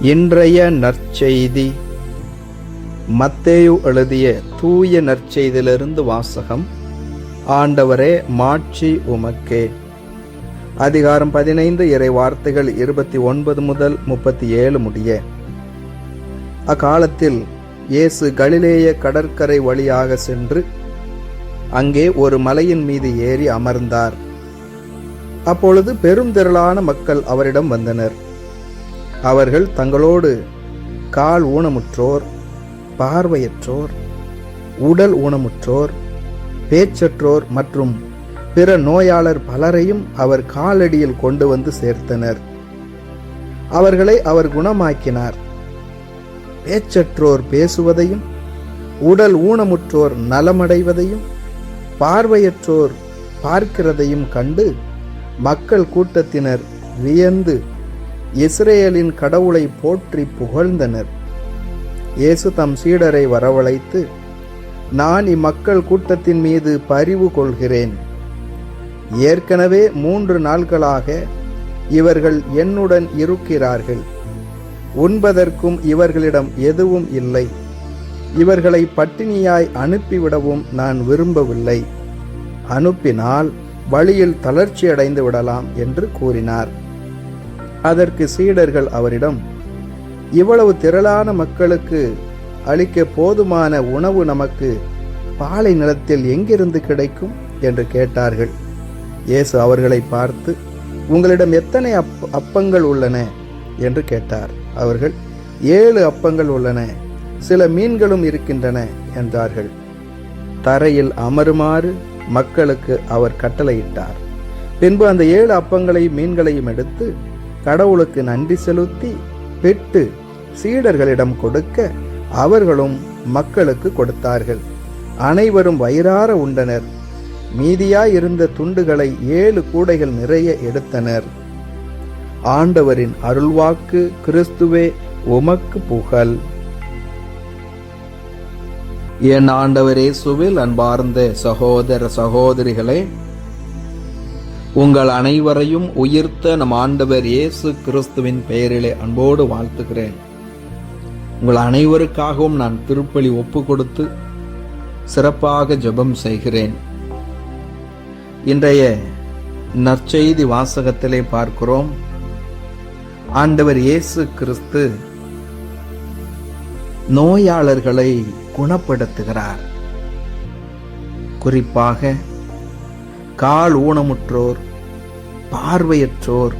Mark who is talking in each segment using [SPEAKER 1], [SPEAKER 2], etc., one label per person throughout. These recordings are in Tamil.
[SPEAKER 1] இன்றைய நற்செய்தி. மத்தேயு எழுதிய தூய நற்செய்தியிலிருந்து வாசகம். ஆண்டவரே மாட்சி உமக்கே. அதிகாரம் பதினைந்து இறை வார்த்தைகள் இருபத்தி ஒன்பது முதல் முப்பத்தி ஏழு முடிய. அக்காலத்தில் இயேசு கலிலேய கடற்கரை வழியாக சென்று அங்கே ஒரு மலையின் மீது ஏறி அமர்ந்தார். அப்பொழுது பெரும் திரளான மக்கள் அவரிடம் வந்தனர். அவர்கள் தங்களோடு கால் ஊனமுற்றோர் பார்வையற்றோர் உடல் ஊனமுற்றோர் பேச்சற்றோர் மற்றும் பிற நோயாளர் பலரையும் அவர் காலடியில் கொண்டு வந்து சேர்த்தனர். அவர்களை அவர் குணமாக்கினார். பேச்சற்றோர் பேசுவதையும் உடல் ஊனமுற்றோர் நலமடைவதையும் பார்வையற்றோர் பார்க்கிறதையும் கண்டு மக்கள் கூட்டத்தினர் வியந்து இஸ்ரேலின் கடவுளை போற்றி புகழ்ந்தனர். இயேசு தம் சீடரை வரவழைத்து நான் இம்மக்கள் கூட்டத்தின் மீது பரிவு கொள்கிறேன். ஏற்கனவே மூன்று நாட்களாக இவர்கள் என்னுடன் இருக்கிறார்கள். உண்பதற்கும் இவர்களிடம் எதுவும் இல்லை. இவர்களை பட்டினியாய் அனுப்பிவிடவும் நான் விரும்பவில்லை. அனுப்பினால் வழியில் தளர்ச்சி அடைந்து விடலாம் என்று கூறினார். அதற்கு சீடர்கள் அவரிடம் இவ்வளவு திரளான மக்களுக்கு அளிக்க போதுமான உணவு நமக்கு பாலை நிலத்தில் எங்கிருந்து கிடைக்கும்? என்று கேட்டார்கள். இயேசு அவர்களை பார்த்து உங்களிடம் எத்தனை அப் அப்பங்கள் உள்ளன? என்று கேட்டார். அவர்கள் ஏழு அப்பங்கள் உள்ளன சில மீன்களும் இருக்கின்றன என்றார்கள். தரையில் அமருமாறு மக்களுக்கு அவர் கட்டளையிட்டார். பின்பு அந்த ஏழு அப்பங்களையும் மீன்களையும் எடுத்து கடவுளுக்கு நன்றி செலுத்தி பெற்று சீடர்களிடம் கொடுக்க அவர்களும் மக்களுக்கு கொடுத்தார்கள். அனைவரும் வயிறார உண்டனர். மீதியாய் இருந்த துண்டுகளை ஏழு கூடைகள் நிறைய எடுத்தனர். ஆண்டவரின் அருள்வாக்கு கிறிஸ்துவே உமக்கு புகழ். என் ஆண்டவரே சுவில் அன்பார்ந்த சகோதர சகோதரிகளே உங்கள் அனைவரையும் உயிர்த்த நம் ஆண்டவர் இயேசு கிறிஸ்துவின் பெயரிலே அன்போடு வாழ்த்துகிறேன். உங்கள் அனைவருக்காகவும் நான் திருப்பலி ஒப்பு கொடுத்து சிறப்பாக ஜெபம் செய்கிறேன். இன்றைய நற்செய்தி வாசகத்திலே பார்க்கிறோம். ஆண்டவர் இயேசு கிறிஸ்து நோயாளர்களை குணப்படுத்துகிறார். குறிப்பாக கால் ஊனமுற்றோர் பார்வையற்றோர்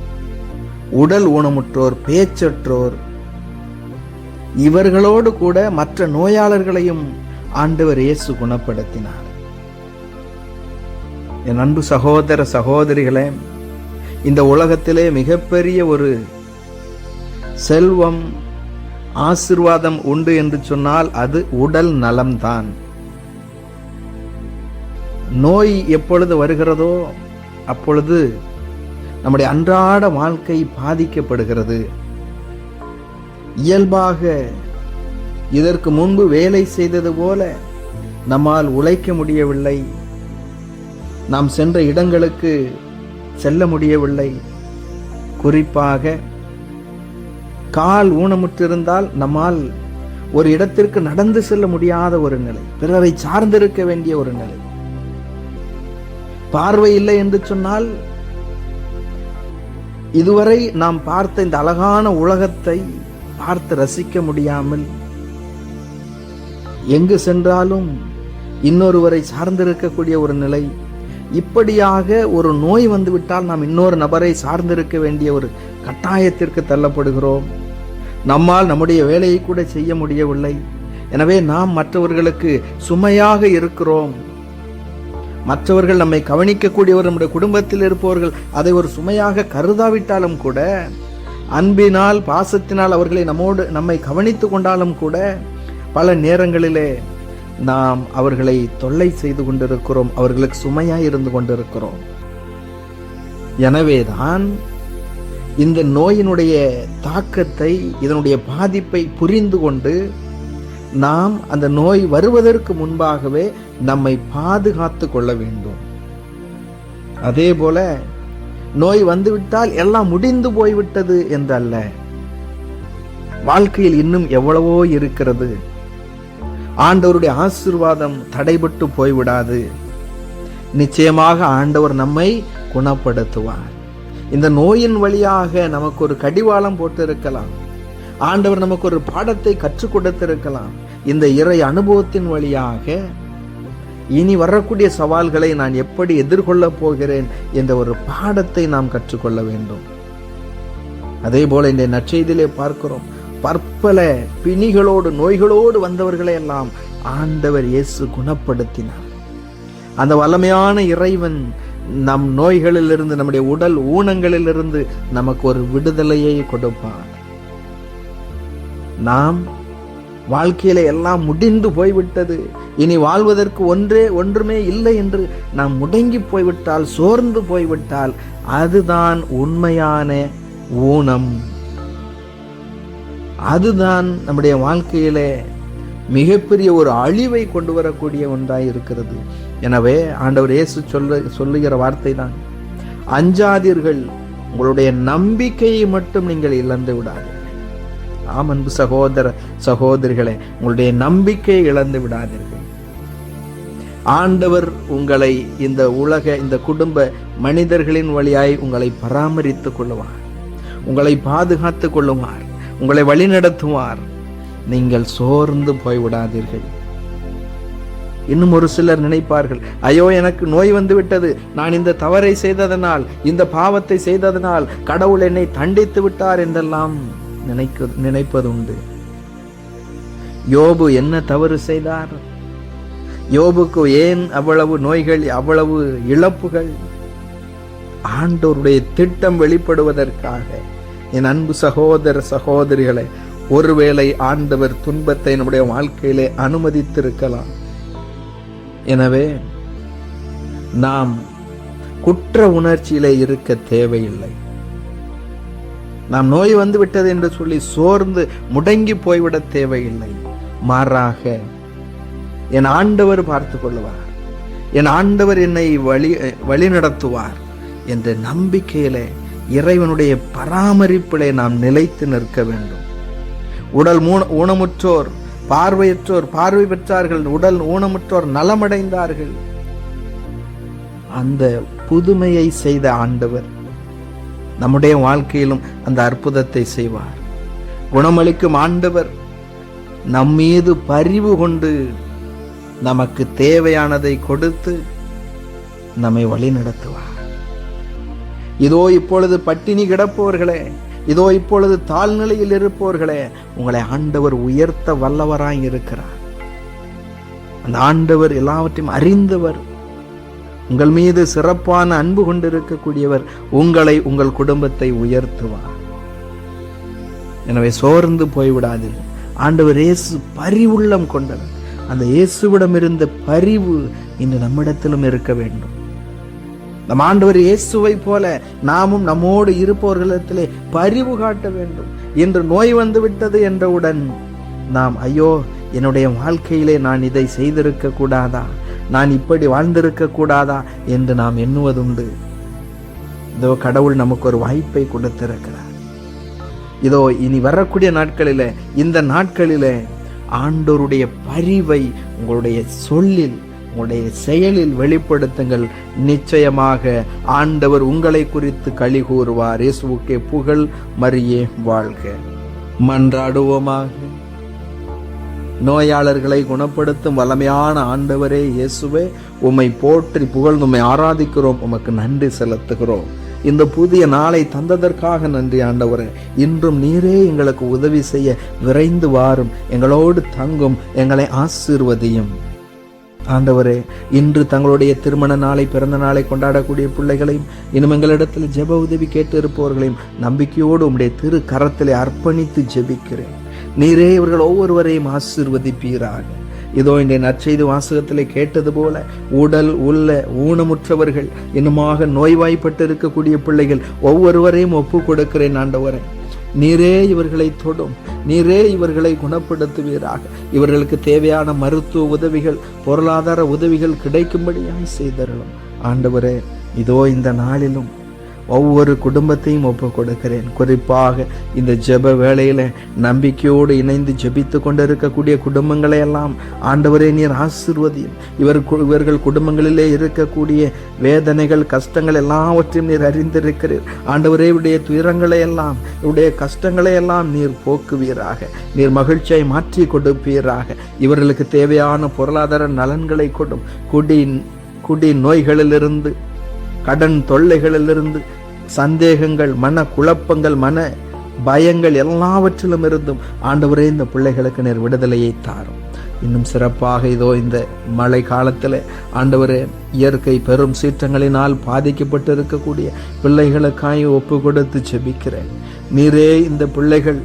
[SPEAKER 1] உடல் ஊனமுற்றோர் பேச்சற்றோர். இவர்களோடு கூட மற்ற நோயாளர்களையும் ஆண்டவர் இயேசு குணப்படுத்தினார். என் அன்பு சகோதர சகோதரிகளே இந்த உலகத்திலே மிகப்பெரிய ஒரு செல்வம் ஆசிர்வாதம் உண்டு என்று சொன்னால் அது உடல் நலம்தான். நோய் எப்பொழுது வருகிறதோ அப்பொழுது நம்முடைய அன்றாட வாழ்க்கை பாதிக்கப்படுகிறது. இயல்பாக இதற்கு முன்பு வேலை செய்தது போல நம்மால் உழைக்க முடியவில்லை. நாம் சென்ற இடங்களுக்கு செல்ல முடியவில்லை. குறிப்பாக கால் ஊனமுற்றிருந்தால் நம்மால் ஒரு இடத்திற்கு நடந்து செல்ல முடியாத ஒரு நிலை பிறரை சார்ந்திருக்க வேண்டிய ஒரு நிலை. பார்வை இல்லை என்று சொன்னால் இதுவரை நாம் பார்த்த இந்த அழகான உலகத்தை பார்த்து ரசிக்க முடியாமல் எங்கு சென்றாலும் இன்னொருவரை சார்ந்திருக்கக்கூடிய ஒரு நிலை இப்படியாக ஒரு நோய் வந்துவிட்டால் நாம் இன்னொரு நபரை சார்ந்திருக்க வேண்டிய ஒரு கட்டாயத்திற்கு தள்ளப்படுகிறோம். நம்மால் நம்முடைய வேலையை கூட செய்ய முடியவில்லை. எனவே நாம் மற்றவர்களுக்கு சுமையாக இருக்கிறோம். மற்றவர்கள் நம்மை கவனிக்கக்கூடியவர் நம்முடைய குடும்பத்தில் இருப்பவர்கள் அதை ஒரு சுமையாக கருதாவிட்டாலும் கூட அன்பினால் பாசத்தினால் அவர்களை நம்மோடு நம்மை கவனித்து கொண்டாலும் கூட பல நேரங்களிலே நாம் அவர்களை தொல்லை செய்து கொண்டிருக்கிறோம் அவர்களுக்கு சுமையாக இருந்து கொண்டிருக்கிறோம். எனவேதான் இந்த நோயினுடைய தாக்கத்தை இதனுடைய பாதிப்பை புரிந்து கொண்டு நாம் அந்த நோய் வருவதற்கு முன்பாகவே நம்மை பாதுகாத்து கொள்ள வேண்டும். அதே போல நோய் வந்துவிட்டால் எல்லாம் முடிந்து போய்விட்டது என்றல்ல. வாழ்க்கையில் இன்னும் எவ்வளவோ இருக்கிறது. ஆண்டவருடைய ஆசிர்வாதம் தடைபட்டு போய்விடாது. நிச்சயமாக ஆண்டவர் நம்மை குணப்படுத்துவார். இந்த நோயின் வழியாக நமக்கு ஒரு கடிவாளம் போட்டு இருக்கலாம் ஆண்டவர் நமக்கு ஒரு பாடத்தை கற்றுக் கொடுத்திருக்கலாம். இந்த இறை அனுபவத்தின் வழியாக இனி வரக்கூடிய சவால்களை நான் எப்படி எதிர்கொள்ளப் போகிறேன் என்ற ஒரு பாடத்தை நாம் கற்றுக்கொள்ள வேண்டும். அதே போல இந்த நற்செய்தியிலே பார்க்கிறோம் பற்பல பிணிகளோடு நோய்களோடு வந்தவர்களை எல்லாம் ஆண்டவர் இயேசு குணப்படுத்தினார். அந்த வல்லமையான இறைவன் நம் நோய்களிலிருந்து நம்முடைய உடல் ஊனங்களிலிருந்து நமக்கு ஒரு விடுதலையை கொடுப்பான். நாம் வாழ்க்கையில எல்லாம் முடிந்து போய்விட்டது. இனி வாழ்வதற்கு ஒன்றே ஒன்றுமே இல்லை என்று நாம் முடங்கி போய்விட்டால் சோர்ந்து போய்விட்டால் அதுதான் உண்மையான ஊனம். அதுதான் நம்முடைய வாழ்க்கையிலே மிகப்பெரிய ஒரு அழிவை கொண்டு வரக்கூடிய ஒன்றாய் இருக்கிறது. எனவே ஆண்டவர் இயேசு சொல்ல சொல்லுகிற வார்த்தை தான் அஞ்சாதீர்கள் உங்களுடைய நம்பிக்கையை மட்டும் நீங்கள் இழந்து விடாது ஆம் அன்பு சகோதர சகோதரிகளே உங்களுடைய நம்பிக்கை இழந்து விடாதீர்கள். ஆண்டவர் உங்களை இந்த உலக இந்த குடும்ப மனிதர்களின் வழியாய் உங்களை பராமரித்துக் கொள்ளுவார். உங்களை பாதுகாத்துக் கொள்ளுவார். உங்களை வழிநடத்துவார். நீங்கள் சோர்ந்து போய்விடாதீர்கள். இன்னும் ஒரு சிலர் நினைப்பார்கள் ஐயோ எனக்கு நோய் வந்து விட்டது நான் இந்த தவறை செய்ததனால் இந்த பாவத்தை செய்ததனால் கடவுள் என்னை தண்டித்து விட்டார் என்றெல்லாம். நினைக்க நினைப்பதுண்டு. யோபு என்ன தவறு செய்தார்? யோபுக்கு ஏன் அவ்வளவு நோய்கள் அவ்வளவு இழப்புகள்? ஆண்டோருடைய திட்டம் வெளிப்படுவதற்காக என் அன்பு சகோதர சகோதரிகளை ஒருவேளை ஆண்டவர் துன்பத்தை நம்முடைய வாழ்க்கையிலே அனுமதித்திருக்கலாம். எனவே நாம் குற்ற உணர்ச்சியிலே இருக்க தேவையில்லை. நாம் நோய் வந்து விட்டது என்று சொல்லி சோர்ந்து முடங்கி போய்விட தேவையில்லை. மாறாக என் ஆண்டவர் பார்த்து கொள்வார். என் ஆண்டவர் என்னை வழி வழி நடத்துவார் என்ற நம்பிக்கையிலே இறைவனுடைய பராமரிப்பிலே நாம் நிலைத்து நிற்க வேண்டும். உடல் மூண ஊனமுற்றோர் பார்வையற்றோர் பார்வை பெற்றார்கள் உடல் ஊனமுற்றோர் நலமடைந்தார்கள். அந்த புதுமையை செய்த ஆண்டவர் நம்முடைய வாழ்க்கையிலும் அந்த அற்புதத்தை செய்வார். குணமளிக்கும் ஆண்டவர் நம்மீது பரிவு கொண்டு நமக்கு தேவையானதை கொடுத்து நம்மை வழிநடத்துவார் இதோ இப்பொழுது பட்டினி கிடப்பவர்களே இதோ இப்பொழுது தாழ்நிலையில் இருப்பவர்களே உங்களை ஆண்டவர் உயர்த்த வல்லவராய் இருக்கிறார். அந்த ஆண்டவர் எல்லாவற்றையும் அறிந்தவர் உங்கள் மீது சிறப்பான அன்பு கொண்டிருக்கக்கூடியவர் உங்களை உங்கள் குடும்பத்தை உயர்த்துவார். எனவே சோர்ந்து போய்விடாதீர்கள். ஆண்டவர் இயேசு பரிவுள்ளம் கொண்டவர். அந்த இயேசுவிடம் இருந்த பரிவு இன்று நம்மிடத்திலும் இருக்க வேண்டும். நம் ஆண்டவர் இயேசுவை போல நாமும் நம்மோடு இருப்பவர்களிடத்திலே பரிவு காட்ட வேண்டும். இன்று நோய் வந்து விட்டது என்றவுடன் நாம் ஐயோ என்னுடைய வாழ்க்கையிலே நான் இதை செய்திருக்க கூடாதா நான் இப்படி வாழ்ந்திருக்க கூடாதா என்று நாம் எண்ணுவதுண்டு. இதோ கடவுள் நமக்கு ஒரு வாய்ப்பை கொடுத்திருக்கிறார். இதோ இனி வரக்கூடிய நாட்களில் இந்த நாட்களில் ஆண்டோருடைய பரிவை உங்களுடைய சொல்லில் உங்களுடைய செயலில் வெளிப்படுத்துங்கள். நிச்சயமாக ஆண்டவர் உங்களை குறித்து கழி கூறுவார் இயேசுக்கே புகழ் மரியே வாழ்க. மன்றாடுவோமாக. நோயாளர்களை குணப்படுத்தும் வல்லமையான ஆண்டவரே இயேசுவே உம்மை போற்றி புகழ்ந்து உம்மை ஆராதிக்கிறோம் உமக்கு நன்றி செலுத்துகிறோம். இந்த புதிய நாளை தந்ததற்காக நன்றி ஆண்டவரே. இன்றும் நீரே எங்களுக்கு உதவி செய்ய விரைந்து வாரும். எங்களோடு தங்கும் எங்களை ஆசீர்வதியும். ஆண்டவரே இன்று தங்களுடைய திருமண நாளை பிறந்த நாளை கொண்டாடக்கூடிய பிள்ளைகளையும் இன்னும் எங்களிடத்தில் ஜெப உதவி கேட்டு இருப்பவர்களையும் நம்பிக்கையோடு உம்முடைய திரு கரத்திலே அர்ப்பணித்து ஜெபிக்கிறேன். நீரே இவர்கள் ஒவ்வொருவரையும் ஆசீர்வதிப்பீராக. இதோ இன்றைய நற்செய்தி வாசகத்திலே கேட்டது போல உடல் உள்ள ஊனமுற்றவர்கள் இன்னுமாக நோய்வாய்ப்பட்டு இருக்கக்கூடிய பிள்ளைகள் ஒவ்வொருவரையும் ஒப்பு கொடுக்கிறேன் ஆண்டவரே. நீரே இவர்களை தொடும் நீரே இவர்களை குணப்படுத்துவீராக. இவர்களுக்கு தேவையான மருத்துவ உதவிகள் பொருளாதார உதவிகள் கிடைக்கும்படியாய் செய்தரலும் ஆண்டவரே இதோ இந்த நாளிலும் ஒவ்வொரு குடும்பத்தையும் ஒப்பு கொடுக்கிறேன் குறிப்பாக இந்த ஜெப வேளையில நம்பிக்கையோடு இணைந்து ஜெபித்து கொண்டிருக்கக்கூடிய குடும்பங்களை எல்லாம் ஆண்டவரே நீர் ஆசிர்வதியும். இவர் கு- இவர்கள் குடும்பங்களிலே இருக்கக்கூடிய வேதனைகள் கஷ்டங்கள் எல்லாவற்றையும் நீர் அறிந்திருக்கிறீர். ஆண்டவரே இவருடைய துயரங்களை எல்லாம் இவருடைய கஷ்டங்களை எல்லாம் நீர் போக்குவீராக. நீர் மகிழ்ச்சியை மாற்றி கொடுப்பீராக. இவர்களுக்கு தேவையான பொருளாதார நலன்களை கொடும். குடி குடி நோய்களிலிருந்து கடன் தொல்லைகளிலிருந்து சந்தேகங்கள் மன குழப்பங்கள் மன பயங்கள் எல்லாவற்றிலும் இருந்தும் ஆண்டவரே இந்த பிள்ளைகளுக்கு நேர் விடுதலையை தாரும். இன்னும் சிறப்பாக இதோ இந்த மழை காலத்தில் ஆண்டவரே இயற்கை பெரும் சீற்றங்களினால் பாதிக்கப்பட்டு இருக்கக்கூடிய பிள்ளைகளுக்காய் ஒப்பு கொடுத்து செபிக்கிறேன் நீரே இந்த பிள்ளைகள்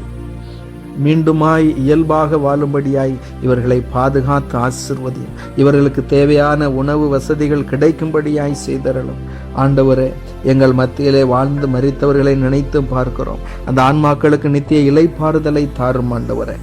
[SPEAKER 1] மீண்டுமாய் இயல்பாக வாழும்படியாய் இவர்களை பாதுகாத்து ஆசிர்வதியும். இவர்களுக்கு தேவையான உணவு வசதிகள் கிடைக்கும்படியாய் செய்தரலும் ஆண்டவரே எங்கள் மத்தியிலே வாழ்ந்து மறித்தவர்களை நினைத்து பார்க்கிறோம். அந்த ஆன்மாக்களுக்கு நித்திய இலைப்பாறுதலை தாரும் ஆண்டவரே.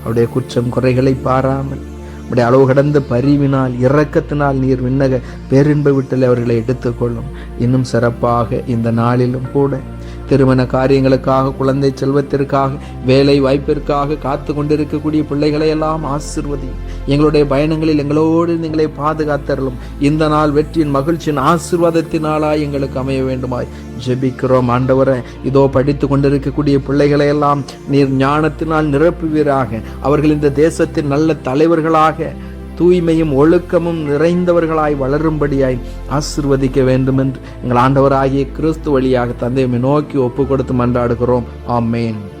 [SPEAKER 1] அவருடைய குற்றம் குறைகளை பாராமல் உடைய அளவு கடந்த பரிவினால் இரக்கத்தினால் நீர் விண்ணக பேரின்ப விட்டல் அவர்களை எடுத்துக்கொள்ளும். இன்னும் சிறப்பாக இந்த நாளிலும் கூட திருமண காரியங்களுக்காக குழந்தை செல்வத்திற்காக வேலை வாய்ப்பிற்காக காத்து கொண்டிருக்கக்கூடிய பிள்ளைகளை எல்லாம் ஆசிர்வதி. எங்களுடைய பயணங்களில் எங்களோடு நீங்களை பாதுகாத்தரலும் இந்த நாள் வெற்றியின் மகிழ்ச்சியின் ஆசிர்வாதத்தினாலாய் எங்களுக்கு அமைய வேண்டுமாய் ஜெபிக்கிறோம் ஆண்டவரை. இதோ படித்து கொண்டிருக்கக்கூடிய பிள்ளைகளை எல்லாம் நீர் ஞானத்தினால் நிரப்புவீராக. அவர்கள் இந்த தேசத்தின் நல்ல தலைவர்களாக தூய்மையும் ஒழுக்கமும் நிறைந்தவர்களாய் வளரும்படியாய் ஆசிர்வதிக்க வேண்டும் என்று எங்கள் ஆண்டவராகிய கிறிஸ்து வழியாக தந்தையை நோக்கி ஒப்பு கொடுத்து மன்றாடுகிறோம். ஆமேன்.